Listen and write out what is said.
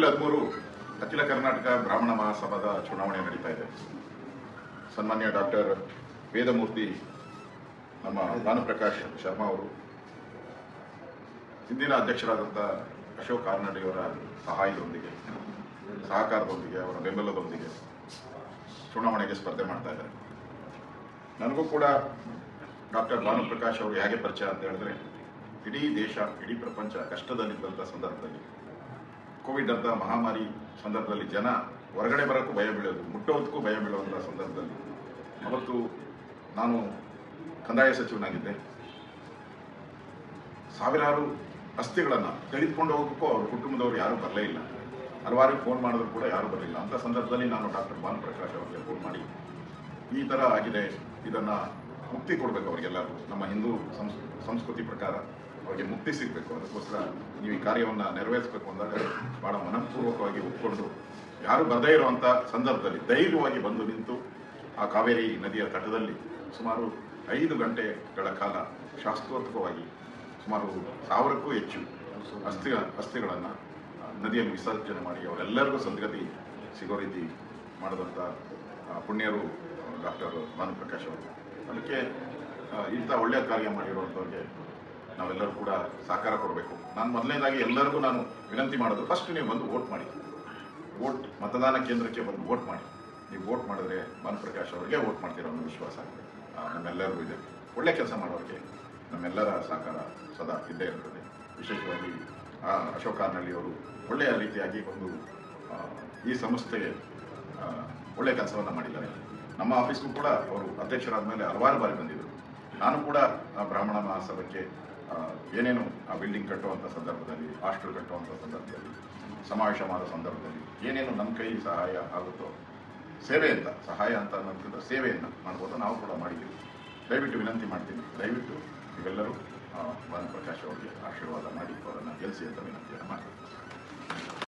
April ಹದಿಮೂರು ಅಖಿಲ ಕರ್ನಾಟಕ ಬ್ರಾಹ್ಮಣ ಮಹಾಸಭಾದ ಚುನಾವಣೆ ನಡೀತಾ ಇದೆ. ಸನ್ಮಾನ್ಯ ಡಾಕ್ಟರ್ ವೇದಮೂರ್ತಿ, ನಮ್ಮ ಭಾನುಪ್ರಕಾಶ್ ಶರ್ಮಾ ಅವರು, ಹಿಂದಿನ ಅಧ್ಯಕ್ಷರಾದಂಥ ಅಶೋಕ್ ಅವರ ಸಹಾಯದೊಂದಿಗೆ, ಸಹಕಾರದೊಂದಿಗೆ, ಅವರ ಬೆಂಬಲದೊಂದಿಗೆ ಚುನಾವಣೆಗೆ ಸ್ಪರ್ಧೆ ಮಾಡ್ತಾ ಇದ್ದಾರೆ. ನನಗೂ ಕೂಡ ಡಾಕ್ಟರ್ ಭಾನುಪ್ರಕಾಶ್ ಅವರು ಹೇಗೆ ಪರಿಚಯ ಅಂತ ಹೇಳಿದ್ರೆ, ಇಡೀ ದೇಶ, ಇಡೀ ಪ್ರಪಂಚ ಕಷ್ಟದಲ್ಲಿದ್ದಂಥ ಸಂದರ್ಭದಲ್ಲಿ ಕೋವಿಡ್ ಅಂತ ಮಹಾಮಾರಿ ಸಂದರ್ಭದಲ್ಲಿ ಜನ ಹೊರಗಡೆ ಬರೋಕ್ಕೂ ಭಯ ಬೀಳೋದು ಮುಟ್ಟೋದಕ್ಕೂ ಭಯ ಬೀಳುವಂಥ ಸಂದರ್ಭದಲ್ಲಿ. ಅವತ್ತು ನಾನು ಕಂದಾಯ ಸಚಿವನಾಗಿದ್ದೆ. ಸಾವಿರಾರು ಅಸ್ಥಿಗಳನ್ನು ತೆಗೆದುಕೊಂಡು ಹೋಗೋಕ್ಕೂ ಅವ್ರ ಕುಟುಂಬದವರು ಯಾರೂ ಬರಲೇ ಇಲ್ಲ. ಹಲವಾರು ಫೋನ್ ಮಾಡಿದ್ರು ಕೂಡ ಯಾರೂ ಬರಲಿಲ್ಲ. ಅಂಥ ಸಂದರ್ಭದಲ್ಲಿ ನಾನು ಡಾಕ್ಟರ್ ಭಾನುಪ್ರಕಾಶ್ ಅವರಿಗೆ ಫೋನ್ ಮಾಡಿ, ಈ ಥರ ಆಗಿದೆ, ಇದನ್ನು ಮುಕ್ತಿ ಕೊಡಬೇಕು ಅವರಿಗೆಲ್ಲರೂ. ನಮ್ಮ ಹಿಂದೂ ಸಂಸ್, ಸಂಸ್ಕೃತಿ ಪ್ರಕಾರ. ಅವರಿಗೆ ಮುಕ್ತಿ ಸಿಗಬೇಕು ಅದಕ್ಕೋಸ್ಕರ ನೀವು ಈ ಕಾರ್ಯವನ್ನು ನೆರವೇರಿಸಬೇಕು ಅಂದಾಗ ಭಾಳ ಮನಪೂರ್ವಕವಾಗಿ ಒಪ್ಕೊಂಡು ಯಾರು ಬರದೇ ಇರುವಂಥ ಸಂದರ್ಭದಲ್ಲಿ ಧೈರ್ಯವಾಗಿ ಬಂದು ನಿಂತು ಆ ಕಾವೇರಿ ನದಿಯ ತಟದಲ್ಲಿ ಸುಮಾರು ಐದು ಗಂಟೆಗಳ ಕಾಲ ಶಾಸ್ತ್ರೋತ್ಕವಾಗಿ ಸುಮಾರು ಸಾವಿರಕ್ಕೂ ಹೆಚ್ಚು ಅಸ್ಥಿ ಅಸ್ಥಿಗಳನ್ನು ನದಿಯಲ್ಲಿ ವಿಸರ್ಜನೆ ಮಾಡಿ ಅವರೆಲ್ಲರಿಗೂ ಸದ್ಗತಿ ಸಿಗೋ ರೀತಿ ಮಾಡಿದಂಥ ಪುಣ್ಯರು ಡಾಕ್ಟರ್ ಭಾನುಪ್ರಕಾಶ್ ಅವರು. ಅದಕ್ಕೆ ಇಂಥ ಒಳ್ಳೆಯ ಕಾರ್ಯ ಮಾಡಿರುವಂಥವ್ರಿಗೆ ನಾವೆಲ್ಲರೂ ಕೂಡ ಸಹಕಾರ ಕೊಡಬೇಕು. ನಾನು ಮೊದಲನೇದಾಗಿ ಎಲ್ಲರಿಗೂ ನಾನು ವಿನಂತಿ ಮಾಡೋದು ಫಸ್ಟ್ ನೀವು ಬಂದು ವೋಟ್ ಮಾಡಿ. ವೋಟ್ ಮತದಾನ ಕೇಂದ್ರಕ್ಕೆ ಬಂದು ವೋಟ್ ಮಾಡಿ. ನೀವು ವೋಟ್ ಮಾಡಿದ್ರೆ ಭಾನುಪ್ರಕಾಶ್ ಅವರಿಗೆ ವೋಟ್ ಮಾಡ್ತೀರೋ ಅನ್ನೋ ವಿಶ್ವಾಸ ನಮ್ಮೆಲ್ಲರಿಗೂ ಇದೆ. ಒಳ್ಳೆ ಕೆಲಸ ಮಾಡೋರಿಗೆ ನಮ್ಮೆಲ್ಲರ ಸಹಕಾರ ಸದಾ ಇದ್ದೇ ಇರ್ತದೆ. ವಿಶೇಷವಾಗಿ ಅಶೋಕ್ ಅವರು ಒಳ್ಳೆಯ ರೀತಿಯಾಗಿ ಒಂದು ಈ ಸಂಸ್ಥೆಗೆ ಒಳ್ಳೆಯ ಕೆಲಸವನ್ನು ಮಾಡಿದ್ದಾರೆ. ನಮ್ಮ ಆಫೀಸ್ಗೂ ಕೂಡ ಅವರು ಅಧ್ಯಕ್ಷರಾದ ಮೇಲೆ ಹಲವಾರು ಬಾರಿ ಬಂದಿದ್ದರು. ನಾನು ಕೂಡ ಬ್ರಾಹ್ಮಣ ಮಹಾಸಭಕ್ಕೆ ಏನೇನು ಆ ಬಿಲ್ಡಿಂಗ್ ಕಟ್ಟುವಂಥ ಸಂದರ್ಭದಲ್ಲಿ ಹಾಸ್ಟೆಲ್ ಕಟ್ಟುವಂಥ ಸಂದರ್ಭದಲ್ಲಿ, ಸಮಾವೇಶ ಮಾಡೋ ಸಂದರ್ಭದಲ್ಲಿ ಏನೇನು ನಮ್ಮ ಕೈ ಸಹಾಯ ಆಗುತ್ತೋ, ಸೇವೆ ಅಂತ, ಸಹಾಯ ಅಂತ ಅನ್ನೋದಕ್ಕಿಂತ ಸೇವೆಯನ್ನು ಮಾಡ್ಬೋದು, ನಾವು ಕೂಡ ಮಾಡಿದ್ದೀವಿ. ದಯವಿಟ್ಟು ವಿನಂತಿ ಮಾಡ್ತೀನಿ. ದಯವಿಟ್ಟು ನೀವೆಲ್ಲರೂ ಭಾನುಪ್ರಕಾಶ್ ಅವರಿಗೆ ಆಶೀರ್ವಾದ ಮಾಡಿ, ಅವರನ್ನು ಗೆಲ್ಲಿಸಿ ಅಂತ ವಿನಂತಿಯನ್ನು ಮಾಡ್ತೀನಿ.